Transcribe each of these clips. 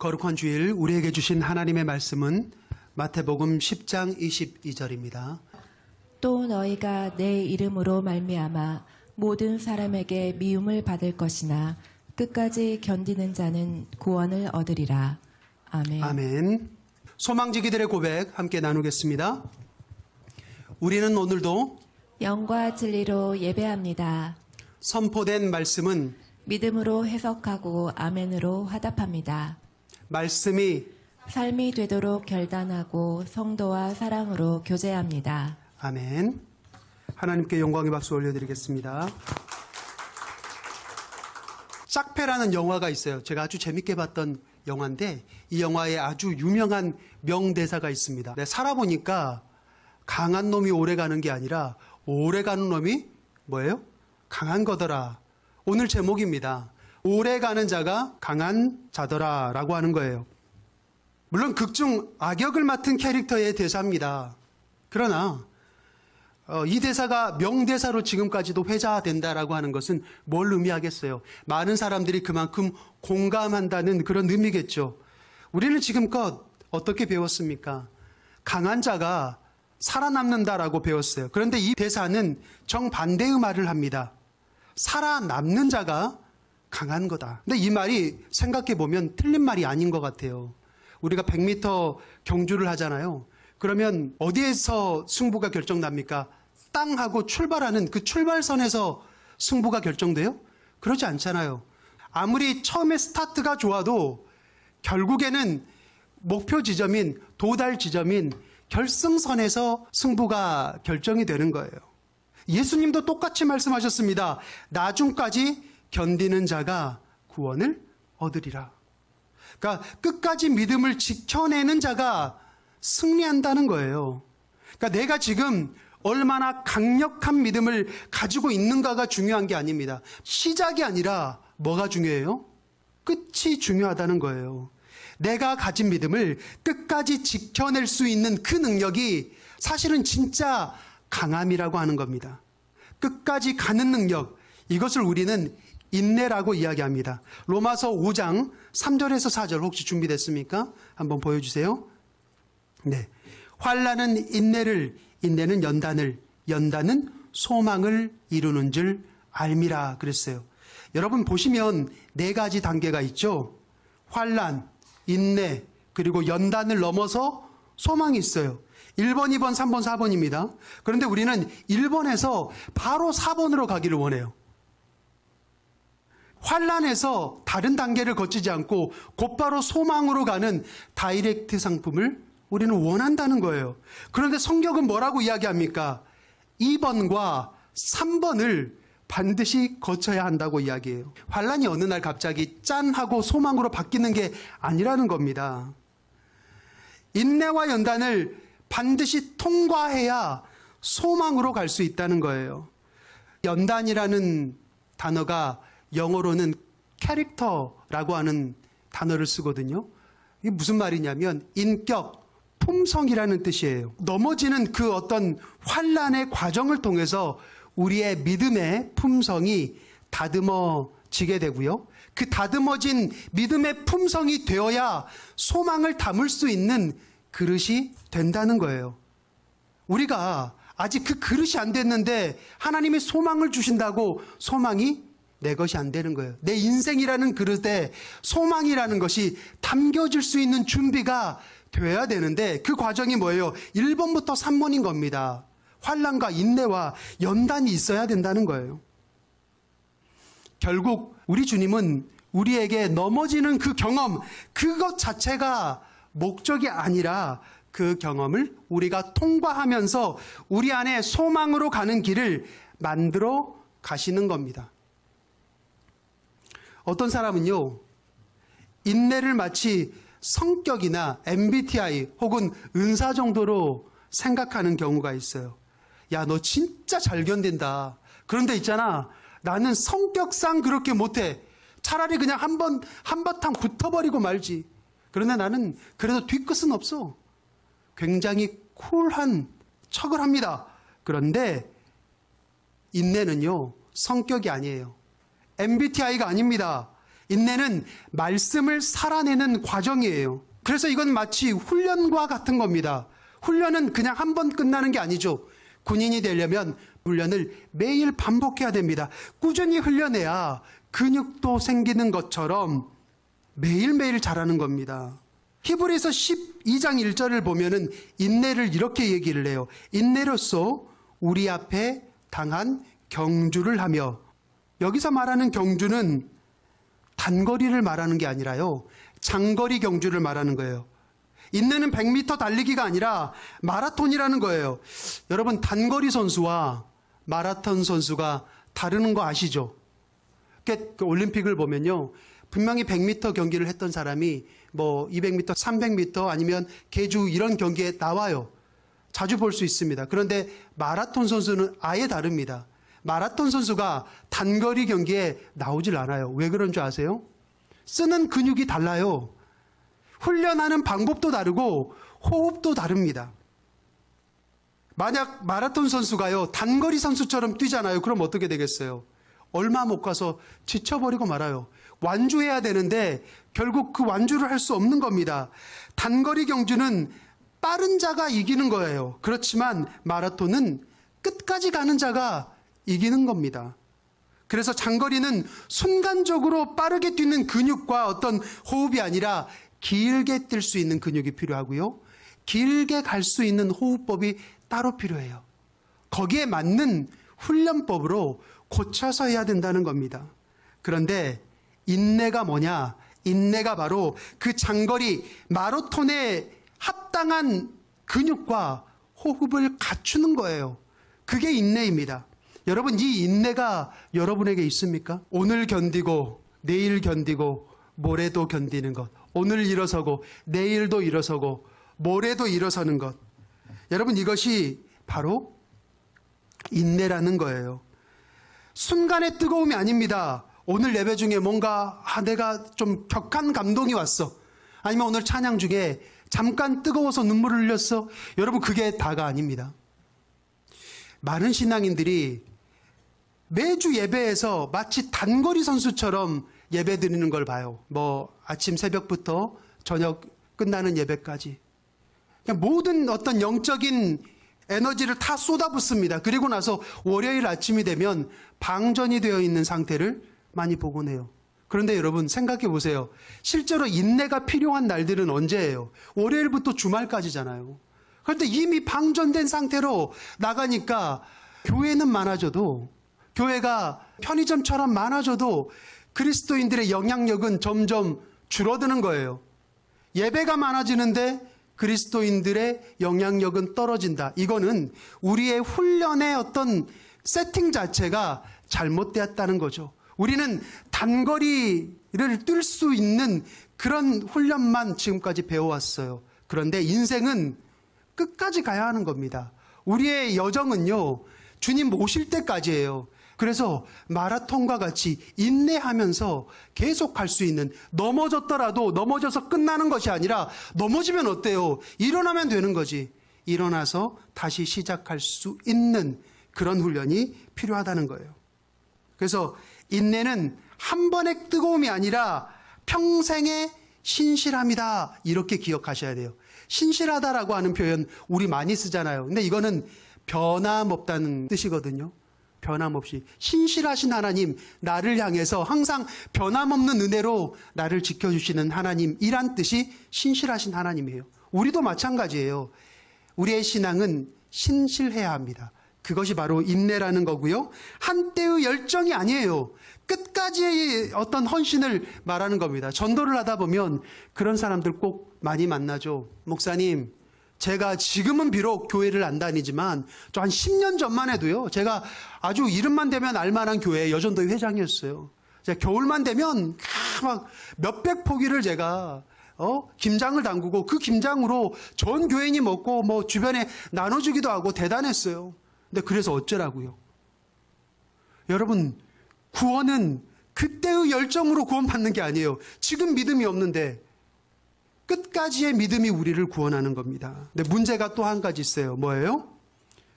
거룩한 주일 우리에게 주신 하나님의 말씀은 마태복음 10장 22절입니다. 또 너희가 내 이름으로 말미암아 모든 사람에게 미움을 받을 것이나 끝까지 견디는 자는 구원을 얻으리라. 아멘. 아멘. 소망지기들의 고백 함께 나누겠습니다. 우리는 오늘도 영과 진리로 예배합니다. 선포된 말씀은 믿음으로 해석하고 아멘으로 화답합니다. 말씀이 삶이 되도록 결단하고 성도와 사랑으로 교제합니다. 아멘. 하나님께 영광의 박수 올려드리겠습니다. 짝패라는 영화가 있어요. 제가 아주 재밌게 봤던 영화인데 이 영화에 아주 유명한 명대사가 있습니다. 네, 살아보니까 강한 놈이 오래 가는 게 아니라 오래 가는 놈이 뭐예요? 강한 거더라. 오늘 제목입니다. 오래 가는 자가 강한 자더라 라고 하는 거예요. 물론 극중 악역을 맡은 캐릭터의 대사입니다. 그러나 어, 이 대사가 명대사로 지금까지도 회자된다라고 하는 것은 뭘 의미하겠어요? 많은 사람들이 그만큼 공감한다는 그런 의미겠죠. 우리는 지금껏 어떻게 배웠습니까? 강한 자가 살아남는다라고 배웠어요. 그런데 이 대사는 정반대의 말을 합니다. 살아남는 자가 강한 거다. 근데 이 말이 생각해 보면 틀린 말이 아닌 것 같아요. 우리가 100m 경주를 하잖아요. 그러면 어디에서 승부가 결정납니까? 땅하고 출발하는 그 출발선에서 승부가 결정돼요? 그러지 않잖아요. 아무리 처음에 스타트가 좋아도 결국에는 목표 지점인 도달 지점인 결승선에서 승부가 결정이 되는 거예요. 예수님도 똑같이 말씀하셨습니다. 나중까지 견디는 자가 구원을 얻으리라. 그러니까 끝까지 믿음을 지켜내는 자가 승리한다는 거예요. 그러니까 내가 지금 얼마나 강력한 믿음을 가지고 있는가가 중요한 게 아닙니다. 시작이 아니라 뭐가 중요해요? 끝이 중요하다는 거예요. 내가 가진 믿음을 끝까지 지켜낼 수 있는 그 능력이 사실은 진짜 강함이라고 하는 겁니다. 끝까지 가는 능력, 이것을 우리는 인내라고 이야기합니다. 로마서 5장 3절에서 4절 혹시 준비됐습니까? 한번 보여주세요. 네. 환란은 인내를, 인내는 연단을, 연단은 소망을 이루는 줄 알미라 그랬어요. 여러분 보시면 네 가지 단계가 있죠. 환란, 인내, 그리고 연단을 넘어서 소망이 있어요. 1번, 2번, 3번, 4번입니다. 그런데 우리는 1번에서 바로 4번으로 가기를 원해요. 환란에서 다른 단계를 거치지 않고 곧바로 소망으로 가는 다이렉트 상품을 우리는 원한다는 거예요. 그런데 성경은 뭐라고 이야기합니까? 2번과 3번을 반드시 거쳐야 한다고 이야기해요. 환란이 어느 날 갑자기 짠 하고 소망으로 바뀌는 게 아니라는 겁니다. 인내와 연단을 반드시 통과해야 소망으로 갈 수 있다는 거예요. 연단이라는 단어가 영어로는 캐릭터라고 하는 단어를 쓰거든요. 이게 무슨 말이냐면 인격, 품성이라는 뜻이에요. 넘어지는 그 어떤 환란의 과정을 통해서 우리의 믿음의 품성이 다듬어지게 되고요. 그 다듬어진 믿음의 품성이 되어야 소망을 담을 수 있는 그릇이 된다는 거예요. 우리가 아직 그 그릇이 안 됐는데 하나님이 소망을 주신다고 소망이 내 것이 안 되는 거예요. 내 인생이라는 그릇에 소망이라는 것이 담겨질 수 있는 준비가 돼야 되는데 그 과정이 뭐예요? 1번부터 3번인 겁니다. 환란과 인내와 연단이 있어야 된다는 거예요. 결국 우리 주님은 우리에게 넘어지는 그 경험, 그것 자체가 목적이 아니라 그 경험을 우리가 통과하면서 우리 안에 소망으로 가는 길을 만들어 가시는 겁니다. 어떤 사람은요, 인내를 마치 성격이나 MBTI 혹은 은사 정도로 생각하는 경우가 있어요. 야, 너 진짜 잘 견딘다. 그런데 있잖아. 나는 성격상 그렇게 못해. 차라리 그냥 한 번, 한바탕 붙어버리고 말지. 그런데 나는 그래도 뒤끝은 없어. 굉장히 쿨한 척을 합니다. 그런데 인내는요, 성격이 아니에요. MBTI가 아닙니다. 인내는 말씀을 살아내는 과정이에요. 그래서 이건 마치 훈련과 같은 겁니다. 훈련은 그냥 한 번 끝나는 게 아니죠. 군인이 되려면 훈련을 매일 반복해야 됩니다. 꾸준히 훈련해야 근육도 생기는 것처럼 매일매일 잘하는 겁니다. 히브리서 12장 1절을 보면은 인내를 이렇게 얘기를 해요. 인내로서 우리 앞에 당한 경주를 하며 여기서 말하는 경주는 단거리를 말하는 게 아니라요. 장거리 경주를 말하는 거예요. 인내는 100m 달리기가 아니라 마라톤이라는 거예요. 여러분 단거리 선수와 마라톤 선수가 다르는 거 아시죠? 그 올림픽을 보면요. 분명히 100m 경기를 했던 사람이 뭐 200m, 300m 아니면 계주 이런 경기에 나와요. 자주 볼 수 있습니다. 그런데 마라톤 선수는 아예 다릅니다. 마라톤 선수가 단거리 경기에 나오질 않아요. 왜 그런 줄 아세요? 쓰는 근육이 달라요. 훈련하는 방법도 다르고 호흡도 다릅니다. 만약 마라톤 선수가요, 단거리 선수처럼 뛰잖아요. 그럼 어떻게 되겠어요? 얼마 못 가서 지쳐버리고 말아요. 완주해야 되는데 결국 그 완주를 할 수 없는 겁니다. 단거리 경주는 빠른 자가 이기는 거예요. 그렇지만 마라톤은 끝까지 가는 자가 이기는 겁니다. 그래서 장거리는 순간적으로 빠르게 뛰는 근육과 어떤 호흡이 아니라 길게 뛸 수 있는 근육이 필요하고요. 길게 갈 수 있는 호흡법이 따로 필요해요. 거기에 맞는 훈련법으로 고쳐서 해야 된다는 겁니다. 그런데 인내가 뭐냐? 인내가 바로 그 장거리 마라톤에 합당한 근육과 호흡을 갖추는 거예요. 그게 인내입니다. 여러분, 이 인내가 여러분에게 있습니까? 오늘 견디고, 내일 견디고, 모레도 견디는 것. 오늘 일어서고, 내일도 일어서고, 모레도 일어서는 것. 여러분, 이것이 바로 인내라는 거예요. 순간의 뜨거움이 아닙니다. 오늘 예배 중에 뭔가, 아, 내가 좀 격한 감동이 왔어. 아니면 오늘 찬양 중에 잠깐 뜨거워서 눈물을 흘렸어. 여러분, 그게 다가 아닙니다. 많은 신앙인들이 매주 예배에서 마치 단거리 선수처럼 예배 드리는 걸 봐요. 뭐 아침 새벽부터 저녁 끝나는 예배까지. 모든 어떤 영적인 에너지를 다 쏟아붓습니다. 그리고 나서 월요일 아침이 되면 방전이 되어 있는 상태를 많이 보곤 해요. 그런데 여러분 생각해 보세요. 실제로 인내가 필요한 날들은 언제예요? 월요일부터 주말까지잖아요. 그런데 이미 방전된 상태로 나가니까 교회는 많아져도 교회가 편의점처럼 많아져도 그리스도인들의 영향력은 점점 줄어드는 거예요. 예배가 많아지는데 그리스도인들의 영향력은 떨어진다. 이거는 우리의 훈련의 어떤 세팅 자체가 잘못되었다는 거죠. 우리는 단거리를 뛸 수 있는 그런 훈련만 지금까지 배워왔어요. 그런데 인생은 끝까지 가야 하는 겁니다. 우리의 여정은요, 주님 모실 때까지예요. 그래서 마라톤과 같이 인내하면서 계속 갈 수 있는 넘어졌더라도 넘어져서 끝나는 것이 아니라 넘어지면 어때요? 일어나면 되는 거지. 일어나서 다시 시작할 수 있는 그런 훈련이 필요하다는 거예요. 그래서 인내는 한 번의 뜨거움이 아니라 평생의 신실함이다. 이렇게 기억하셔야 돼요. 신실하다라고 하는 표현 우리 많이 쓰잖아요. 근데 이거는 변함없다는 뜻이거든요. 변함없이 신실하신 하나님 나를 향해서 항상 변함없는 은혜로 나를 지켜주시는 하나님이란 뜻이 신실하신 하나님이에요. 우리도 마찬가지예요. 우리의 신앙은 신실해야 합니다. 그것이 바로 인내라는 거고요. 한때의 열정이 아니에요. 끝까지의 어떤 헌신을 말하는 겁니다. 전도를 하다 보면 그런 사람들 꼭 많이 만나죠. 목사님, 제가 지금은 비록 교회를 안 다니지만 저 한 10년 전만 해도요. 제가 아주 이름만 되면 알만한 교회 여전도회 회장이었어요. 제가 겨울만 되면 막 몇백 포기를 제가 어 김장을 담그고 그 김장으로 전 교인이 먹고 뭐 주변에 나눠주기도 하고 대단했어요. 근데 그래서 어쩌라고요? 여러분 구원은 그때의 열정으로 구원받는 게 아니에요. 지금 믿음이 없는데 끝까지의 믿음이 우리를 구원하는 겁니다. 근데 문제가 또 한 가지 있어요. 뭐예요?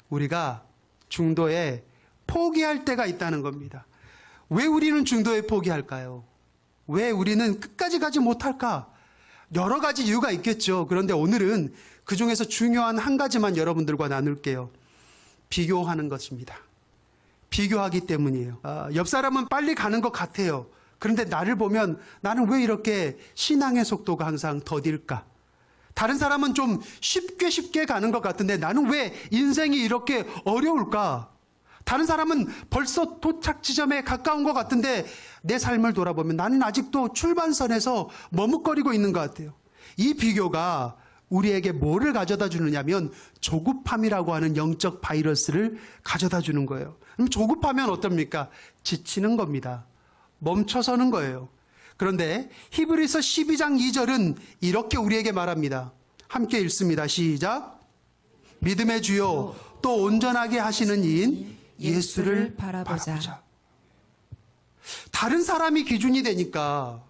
우리가 중도에 포기할 때가 있다는 겁니다. 왜 우리는 중도에 포기할까요? 왜 우리는 끝까지 가지 못할까? 여러 가지 이유가 있겠죠. 그런데 오늘은 그 중에서 중요한 한 가지만 여러분들과 나눌게요. 비교하는 것입니다. 비교하기 때문이에요. 아, 옆 사람은 빨리 가는 것 같아요. 그런데 나를 보면 나는 왜 이렇게 신앙의 속도가 항상 더딜까? 다른 사람은 좀 쉽게 쉽게 가는 것 같은데 나는 왜 인생이 이렇게 어려울까? 다른 사람은 벌써 도착 지점에 가까운 것 같은데 내 삶을 돌아보면 나는 아직도 출발선에서 머뭇거리고 있는 것 같아요. 이 비교가 우리에게 뭐를 가져다 주느냐면 조급함이라고 하는 영적 바이러스를 가져다 주는 거예요. 조급하면 어떻습니까? 지치는 겁니다. 멈춰서는 거예요. 그런데 히브리서 12장 2절은 이렇게 우리에게 말합니다. 함께 읽습니다. 시작. 믿음의 주요 또 온전하게 하시는 이인 예수를 바라보자. 바라보자. 다른 사람이 기준이 되니까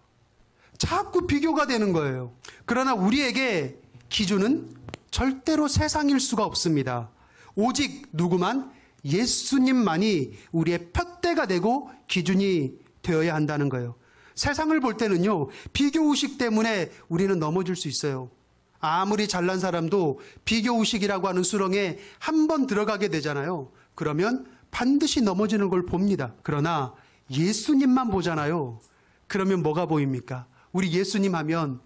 자꾸 비교가 되는 거예요. 그러나 우리에게 기준은 절대로 세상일 수가 없습니다. 오직 누구만 예수님만이 우리의 푯대가 되고 기준이 되어야 한다는 거예요. 세상을 볼 때는요, 비교 의식 때문에 우리는 넘어질 수 있어요. 아무리 잘난 사람도 비교 의식이라고 하는 수렁에 한 번 들어가게 되잖아요. 그러면 반드시 넘어지는 걸 봅니다. 그러나 예수님만 보잖아요. 그러면 뭐가 보입니까? 우리 예수님 하면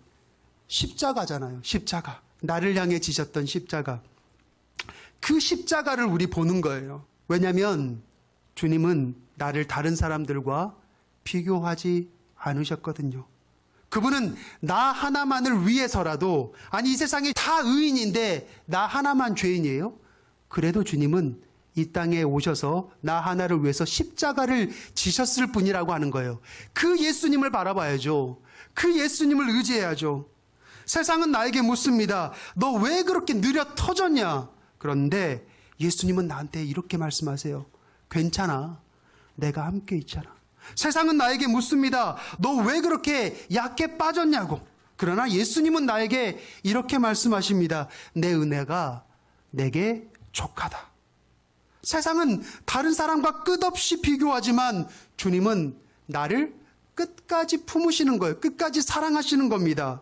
십자가잖아요. 십자가. 나를 향해 지셨던 십자가. 그 십자가를 우리 보는 거예요. 왜냐하면 주님은 나를 다른 사람들과 비교하지 않으셨거든요. 그분은 나 하나만을 위해서라도 아니 이 세상에 다 의인인데 나 하나만 죄인이에요? 그래도 주님은 이 땅에 오셔서 나 하나를 위해서 십자가를 지셨을 뿐이라고 하는 거예요. 그 예수님을 바라봐야죠. 그 예수님을 의지해야죠. 세상은 나에게 묻습니다. 너 왜 그렇게 느려 터졌냐? 그런데 예수님은 나한테 이렇게 말씀하세요. 괜찮아. 내가 함께 있잖아. 세상은 나에게 묻습니다. 너 왜 그렇게 약해 빠졌냐고. 그러나 예수님은 나에게 이렇게 말씀하십니다. 내 은혜가 내게 족하다. 세상은 다른 사람과 끝없이 비교하지만 주님은 나를 끝까지 품으시는 거예요. 끝까지 사랑하시는 겁니다.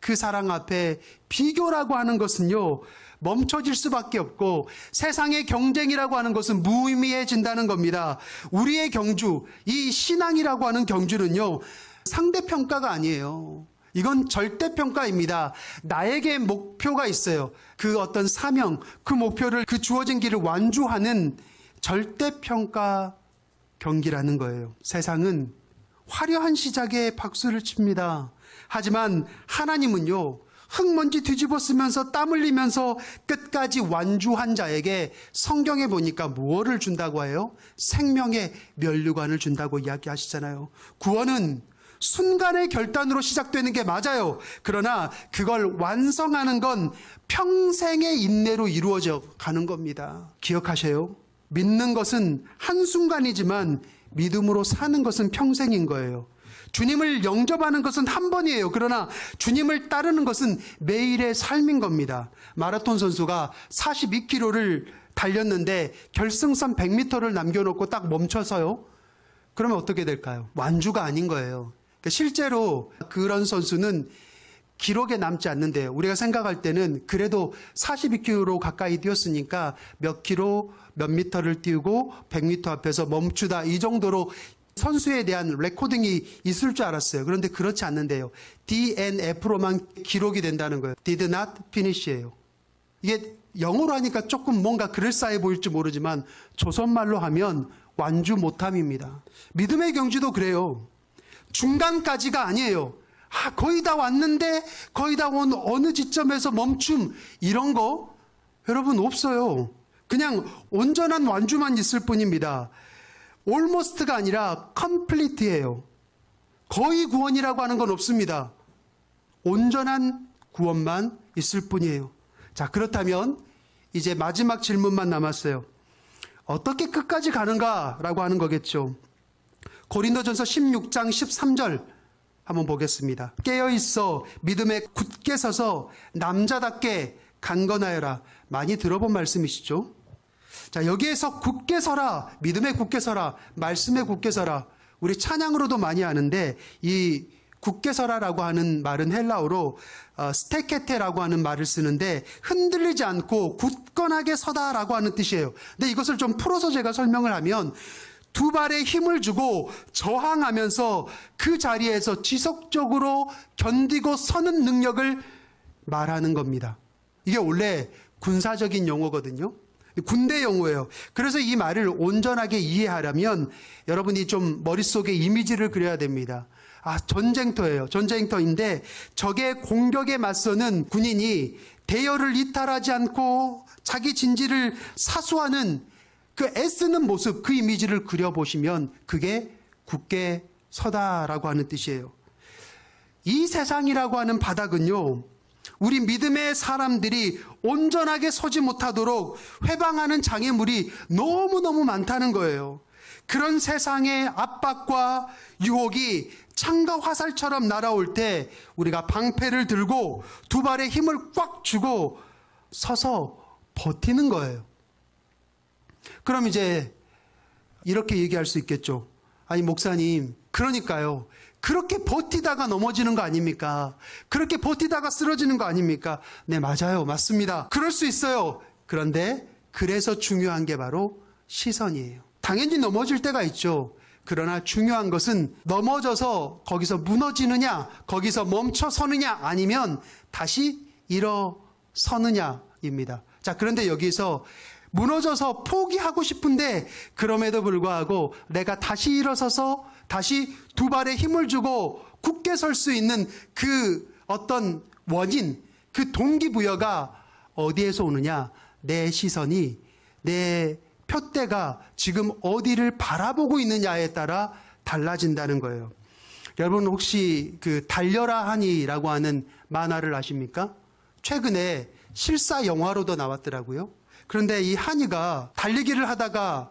그 사랑 앞에 비교라고 하는 것은요, 멈춰질 수밖에 없고 세상의 경쟁이라고 하는 것은 무의미해진다는 겁니다. 우리의 경주, 이 신앙이라고 하는 경주는요, 상대평가가 아니에요. 이건 절대평가입니다. 나에게 목표가 있어요. 그 어떤 사명, 그 목표를, 그 주어진 길을 완주하는 절대평가 경기라는 거예요. 세상은 화려한 시작에 박수를 칩니다. 하지만 하나님은요, 흙먼지 뒤집어 쓰면서 땀 흘리면서 끝까지 완주한 자에게 성경에 보니까 무엇을 준다고 해요? 생명의 면류관을 준다고 이야기하시잖아요. 구원은 순간의 결단으로 시작되는 게 맞아요. 그러나 그걸 완성하는 건 평생의 인내로 이루어져 가는 겁니다. 기억하세요. 믿는 것은 한순간이지만 믿음으로 사는 것은 평생인 거예요. 주님을 영접하는 것은 한 번이에요. 그러나 주님을 따르는 것은 매일의 삶인 겁니다. 마라톤 선수가 42km를 달렸는데 결승선 100m를 남겨놓고 딱 멈춰서요. 그러면 어떻게 될까요? 완주가 아닌 거예요. 그러니까 실제로 그런 선수는 기록에 남지 않는데요. 우리가 생각할 때는 그래도 42km 가까이 뛰었으니까 몇 킬로, 몇 미터를 뛰고 100m 앞에서 멈추다 이 정도로 선수에 대한 레코딩이 있을 줄 알았어요. 그런데 그렇지 않는데요. DNF로만 기록이 된다는 거예요. Did not finish예요. 이게 영어로 하니까 조금 뭔가 그럴싸해 보일지 모르지만 조선말로 하면 완주 못함입니다. 믿음의 경주도 그래요. 중간까지가 아니에요. 아, 거의 다 왔는데 거의 다 온 어느 지점에서 멈춤 이런 거 여러분 없어요. 그냥 온전한 완주만 있을 뿐입니다. Almost가 아니라 complete예요. 거의 구원이라고 하는 건 없습니다. 온전한 구원만 있을 뿐이에요. 자, 그렇다면 이제 마지막 질문만 남았어요. 어떻게 끝까지 가는가라고 하는 거겠죠. 고린도전서 16장 13절 한번 보겠습니다. 깨어 있어 믿음에 굳게 서서 남자답게 강건하여라. 많이 들어본 말씀이시죠? 자, 여기에서 굳게 서라. 믿음에 굳게 서라. 말씀에 굳게 서라. 우리 찬양으로도 많이 아는데 이 굳게 서라라고 하는 말은 헬라어로 어, 스테케테라고 하는 말을 쓰는데 흔들리지 않고 굳건하게 서다라고 하는 뜻이에요. 근데 이것을 좀 풀어서 제가 설명을 하면 두 발에 힘을 주고 저항하면서 그 자리에서 지속적으로 견디고 서는 능력을 말하는 겁니다. 이게 원래 군사적인 용어거든요. 군대 용어예요. 그래서 이 말을 온전하게 이해하려면 여러분이 좀 머릿속에 이미지를 그려야 됩니다. 아, 전쟁터예요. 전쟁터인데 적의 공격에 맞서는 군인이 대열을 이탈하지 않고 자기 진지를 사수하는 그 애쓰는 모습, 그 이미지를 그려보시면 그게 굳게 서다라고 하는 뜻이에요. 이 세상이라고 하는 바닥은요, 우리 믿음의 사람들이 온전하게 서지 못하도록 회방하는 장애물이 너무너무 많다는 거예요. 그런 세상의 압박과 유혹이 창과 화살처럼 날아올 때 우리가 방패를 들고 두 발에 힘을 꽉 주고 서서 버티는 거예요. 그럼 이제 이렇게 얘기할 수 있겠죠. 아니, 목사님, 그러니까요. 그렇게 버티다가 넘어지는 거 아닙니까? 그렇게 버티다가 쓰러지는 거 아닙니까? 네, 맞아요. 맞습니다. 그럴 수 있어요. 그런데 그래서 중요한 게 바로 시선이에요. 당연히 넘어질 때가 있죠. 그러나 중요한 것은 넘어져서 거기서 무너지느냐, 거기서 멈춰 서느냐, 아니면 다시 일어서느냐입니다. 자, 그런데 여기서 무너져서 포기하고 싶은데 그럼에도 불구하고 내가 다시 일어서서 다시 두 발에 힘을 주고 굳게 설 수 있는 그 어떤 원인, 그 동기부여가 어디에서 오느냐? 내 시선이 내 표대가 지금 어디를 바라보고 있느냐에 따라 달라진다는 거예요. 여러분 혹시 그 달려라 하니라고 하는 만화를 아십니까? 최근에 실사 영화로도 나왔더라고요. 그런데 이 한이가 달리기를 하다가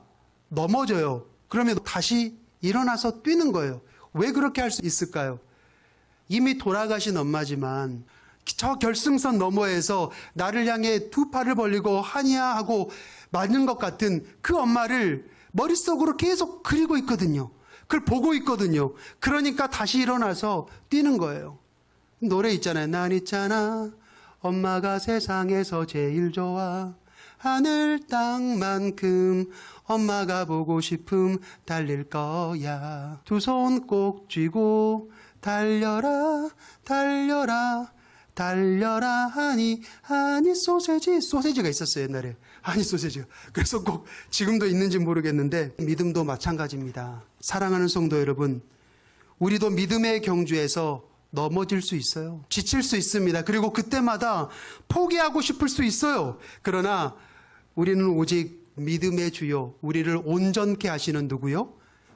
넘어져요. 그러면 다시 일어나서 뛰는 거예요. 왜 그렇게 할 수 있을까요? 이미 돌아가신 엄마지만 저 결승선 너머에서 나를 향해 두 팔을 벌리고 한이야 하고 맞는 것 같은 그 엄마를 머릿속으로 계속 그리고 있거든요. 그걸 보고 있거든요. 그러니까 다시 일어나서 뛰는 거예요. 노래 있잖아요. 난 있잖아. 엄마가 세상에서 제일 좋아. 하늘 땅만큼 엄마가 보고 싶음 달릴 거야. 두 손 꼭 쥐고 달려라 달려라 달려라 하니 하니 소세지 소세지가 있었어요 옛날에. 하니 소세지가 그래서 꼭 지금도 있는지 모르겠는데 믿음도 마찬가지입니다. 사랑하는 성도 여러분 우리도 믿음의 경주에서 넘어질 수 있어요. 지칠 수 있습니다. 그리고 그때마다 포기하고 싶을 수 있어요. 그러나 우리는 오직 믿음의 주요 우리를 온전케 하시는 누구요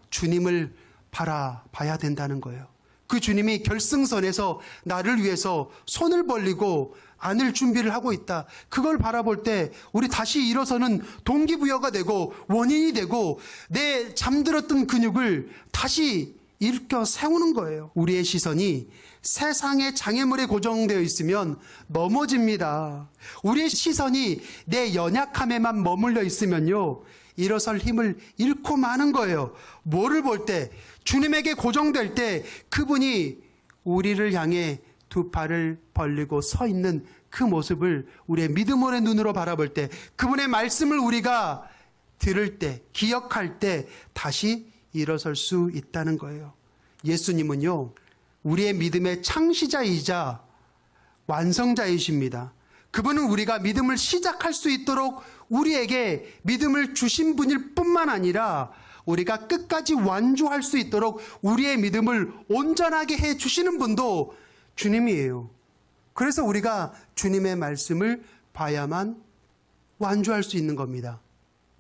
주님을 바라봐야 된다는 거예요. 그 주님이 결승선에서 나를 위해서 손을 벌리고 안을 준비를 하고 있다. 그걸 바라볼 때 우리 다시 일어서는 동기부여가 되고 원인이 되고 내 잠들었던 근육을 다시 일으켜 세우는 거예요. 우리의 시선이 세상의 장애물에 고정되어 있으면 넘어집니다. 우리의 시선이 내 연약함에만 머물러 있으면요. 일어설 힘을 잃고 마는 거예요. 뭐를 볼 때, 주님에게 고정될 때 그분이 우리를 향해 두 팔을 벌리고 서 있는 그 모습을 우리의 믿음의 눈으로 바라볼 때, 그분의 말씀을 우리가 들을 때, 기억할 때 다시 일어설 수 있다는 거예요. 예수님은요, 우리의 믿음의 창시자이자 완성자이십니다. 그분은 우리가 믿음을 시작할 수 있도록 우리에게 믿음을 주신 분일 뿐만 아니라 우리가 끝까지 완주할 수 있도록 우리의 믿음을 온전하게 해 주시는 분도 주님이에요. 그래서 우리가 주님의 말씀을 봐야만 완주할 수 있는 겁니다.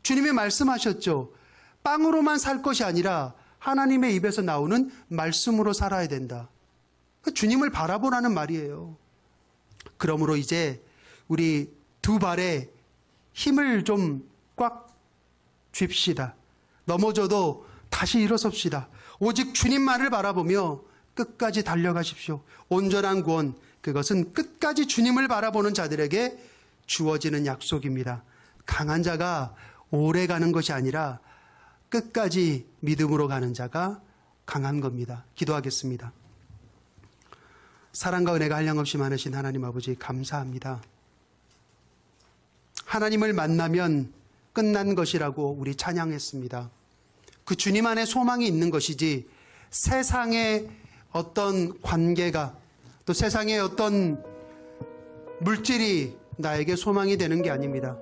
주님이 말씀하셨죠. 빵으로만 살 것이 아니라 하나님의 입에서 나오는 말씀으로 살아야 된다. 그 주님을 바라보라는 말이에요. 그러므로 이제 우리 두 발에 힘을 좀 꽉 쥡시다. 넘어져도 다시 일어섭시다. 오직 주님만을 바라보며 끝까지 달려가십시오. 온전한 구원, 그것은 끝까지 주님을 바라보는 자들에게 주어지는 약속입니다. 강한 자가 오래 가는 것이 아니라 끝까지 믿음으로 가는 자가 강한 겁니다. 기도하겠습니다. 사랑과 은혜가 한량없이 많으신 하나님 아버지 감사합니다. 하나님을 만나면 끝난 것이라고 우리 찬양했습니다. 그 주님 안에 소망이 있는 것이지 세상의 어떤 관계가 또 세상의 어떤 물질이 나에게 소망이 되는 게 아닙니다.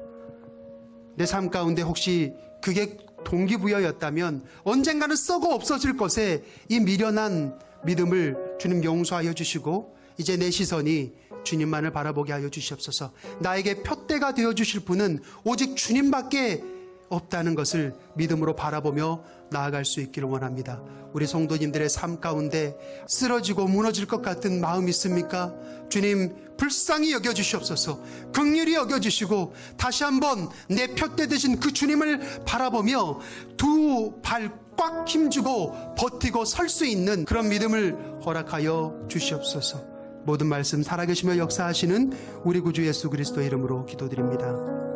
내 삶 가운데 혹시 그게 동기부여였다면 언젠가는 썩어 없어질 것에 이 미련한 믿음을 주님 용서하여 주시고 이제 내 시선이 주님만을 바라보게 하여 주시옵소서. 나에게 표대가 되어 주실 분은 오직 주님밖에 없다는 것을 믿음으로 바라보며 나아갈 수 있기를 원합니다. 우리 성도님들의 삶 가운데 쓰러지고 무너질 것 같은 마음 있습니까? 주님 불쌍히 여겨 주시옵소서. 극률이 여겨 주시고 다시 한번 내 표대 되신 그 주님을 바라보며 두 발 꽉 힘주고 버티고 설 수 있는 그런 믿음을 허락하여 주시옵소서. 모든 말씀 살아계시며 역사하시는 우리 구주 예수 그리스도의 이름으로 기도드립니다.